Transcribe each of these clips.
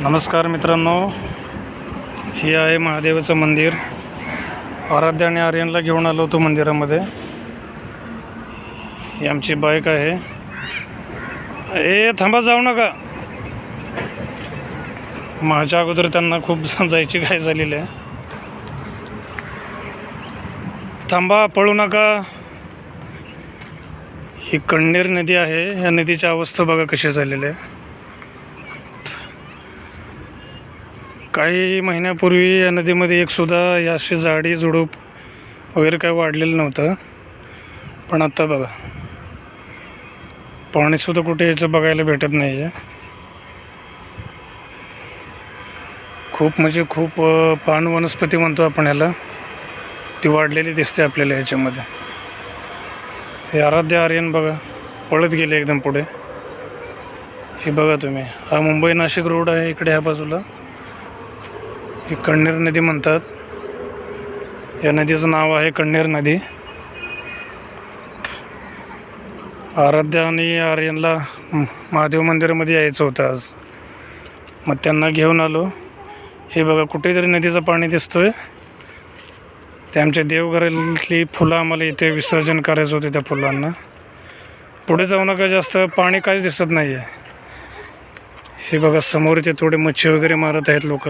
नमस्कार मित्रांनो हे आहे महादेवाचं मंदिर. आराध्य आणि आर्यनला घेऊन आलो होतो मंदिरामध्ये. ही आमची बाईक आहे. ए थांबा जाऊ नका. माझ्या अगोदर त्यांना खूप जायची घाई झालेली आहे. थांबा पळू नका. ही कण्णेर नदी आहे. या नदीची अवस्था बघा कशी झालेली आहे. काही महिन्यापूर्वी या नदीमध्ये एकसुद्धा याशी या अशी झाडी झुडूप वगैरे काय वाढलेलं नव्हतं. पण आत्ता बघा. पाणीसुद्धा कुठे याचं बघायला भेटत नाही आहे खूप म्हणजे खूप पान वनस्पती म्हणतो आपण ह्याला. ती वाढलेली दिसते आपल्याला याच्यामध्ये हे आराध्य आर्यन बघा. पळत गेले एकदम पुढे. हे बघा तुम्ही. हा मुंबई नाशिक रोड आहे इकडे ह्या बाजूला. ही कण्णेर नदी म्हणतात. या नदीचं नाव आहे कण्णेर नदी. आराध्या आणि आर्यनला महादेव मंदिरामध्ये यायचं होतं आज. मग त्यांना घेऊन आलो. हे बघा कुठेतरी नदीचं पाणी दिसतो आहे ते आमच्या देवघरातली फुलं आम्हाला इथे विसर्जन करायचं होते त्या फुलांना. पुढे जाऊ नका जास्त पाणी काहीच दिसत नाही आहे हे बघा समोर इथे थोडे मच्छी वगैरे मारत आहेत लोक.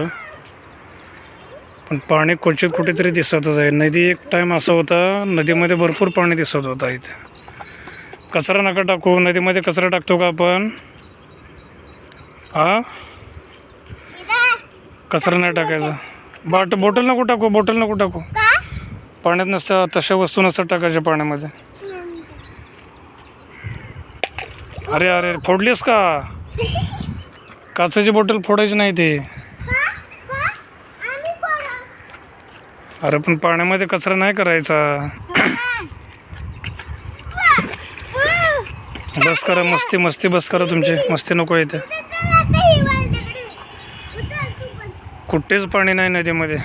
पण पाणी क्वचित कुठेतरी दिसतच आहे. नदी एक टाईम असा होता नदीमध्ये भरपूर पाणी दिसत होता इथे. कचरा नका टाकू नदीमध्ये कचरा टाकतो का आपण? हा कचरा नाही टाकायचा. बाट बॉटल नको टाकू बॉटल नको टाकू. पाण्यात नसतं तशा वस्तू नसतात टाकायच्या पाण्यामध्ये. अरे अरे फोडलीस का? काचाची बॉटल फोडायची नाही ती. अरे पण पाण्यामध्ये कचरा नाही करायचा. बस करा मस्ती मस्ती बस करा तुमची. मस्ती नको येते कुठेच पाणी नाही नदीमध्ये.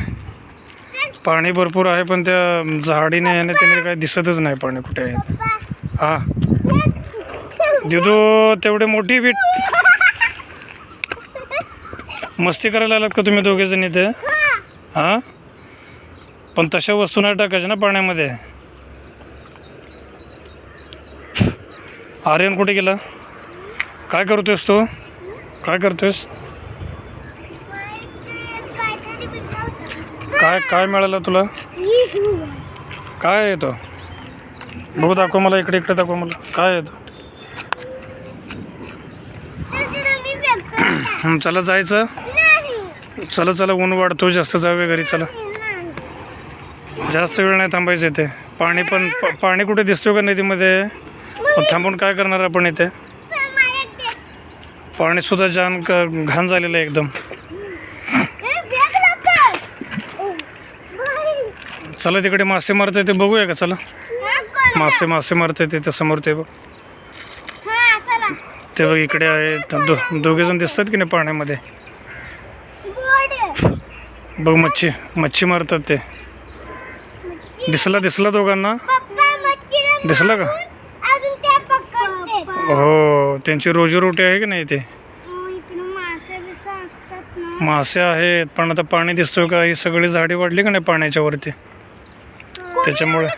पाणी भरपूर आहे पण त्या झाडीने याने त्याने काही दिसतच नाही पाणी कुठे आहे हां हा. दिदू तेवढे मोठी बीट मस्ती करायला आलात का तुम्ही दोघेजण इथे? हां? पण तशा वस्तू नाही टाकायच्या ना पाण्यामध्ये. आर्यन कुठे गेला? काय करतोयस तू? काय करतोयस? काय काय मिळालं तुला? काय येतो बघू दाखव मला इकडे इकडे दाखव मला. काय येतं चला जायचं. चला चला ऊन वाढतो जास्त जावे घरी चला. जास्त वेळ नाही थांबायचं इथे. पाणी पण पाणी कुठे दिसतो का नदीमध्ये थांबून काय करणार आपण इथे? पाणीसुद्धा जान क- घाण झालेलं आहे एकदम. चला तिकडे मासे मारते ते बघूया का? चला. मासे मासे मारते ते समोर ते बघ. ते बघ इकडे आहे. त- दो दोघे जण दिसतात की नाही पाण्यामध्ये? बघ मच्छी मच्छी मारतात ते. दिसला दिसला दोघांना? दिसला का? हो त्यांची रोजीरोटी आहे की नाही ते मासे आहेत पण आता पाणी दिसतोय का? ही सगळी झाडी वाढली का नाही पाण्याच्या वरती? त्याच्यामुळे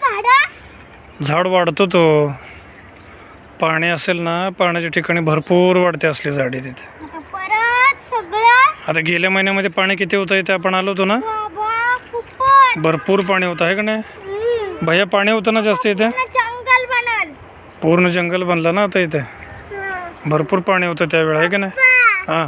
झाड वाढतो तो. पाणी असेल ना पाण्याच्या ठिकाणी भरपूर वाढते असली झाडी तिथे. आता गेल्या महिन्यामध्ये पाणी किती होतं इथे? आपण आलो होतो ना? खूपच भरपूर पाणी होतं आहे का नाही. भैया पाणी होतं ना जास्त इथे? पूर्ण जंगल बनल. पूर्ण जंगल बनलं ना आता इथे. भरपूर पाणी होतं त्यावेळेला आहे का नाही? हां.